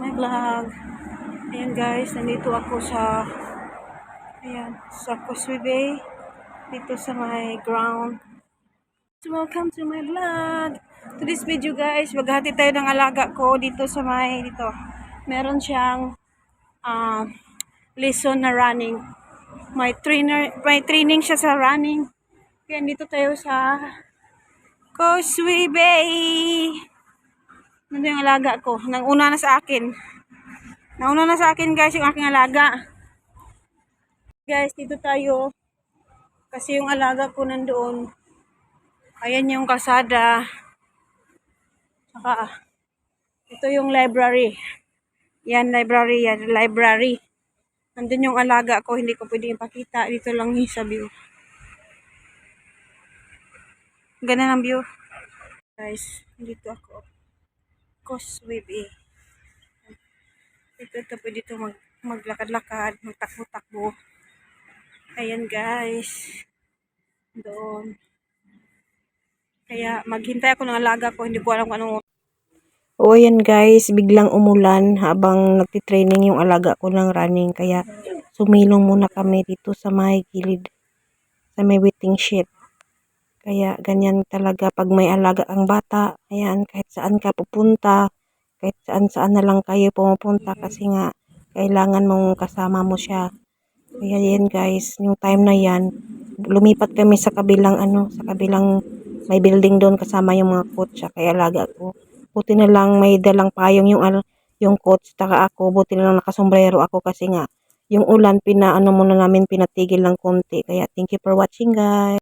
My vlog. Ayan guys, nandito ako sa ayan, sa Causeway Bay dito sa my ground. So, welcome to my vlog. To this video guys, maghati tayo ng alaga ko dito sa may dito. Meron siyang ah, lesson na running. May trainer, may training siya sa running. Kaya dito tayo sa Causeway Bay. Nandito yung alaga ko. Nang una na sa akin. Nauna na sa akin guys yung aking alaga. Guys, dito tayo. Kasi yung alaga ko nandoon. Ayan yung kasada. Saka, ito yung library. Yan, library. Yan, library. Nandun yung alaga ko. Hindi ko pwede ipakita. Dito lang yung sa view. Ganda ng view. Guys, dito ako. Causeway Bay. Dito ito pwede ito mag, maglakad-lakad, magtakbo-takbo. Ayan guys. Doon. Kaya maghintay ako ng alaga ko. Hindi ko alam kung anong O ayan guys, biglang umulan habang nagtitraining yung alaga ko ng running. Kaya sumilong muna kami dito sa may gilid, sa may waiting shed. Kaya ganyan talaga pag may alaga ang bata. Ayan, kahit saan ka pupunta, kahit saan saan na lang kayo pumupunta kasi nga kailangan mong kasama mo siya. Kaya yan guys, yung time na yan, lumipat kami sa kabilang ano, sa kabilang may building doon kasama yung mga coach kaya alaga ko. Buti na lang may dalang payong yung al- yung coach taka ako, buti na lang nakasombrero ako kasi nga yung ulan pinaano muna namin pinatigil ng konti. Kaya thank you for watching guys.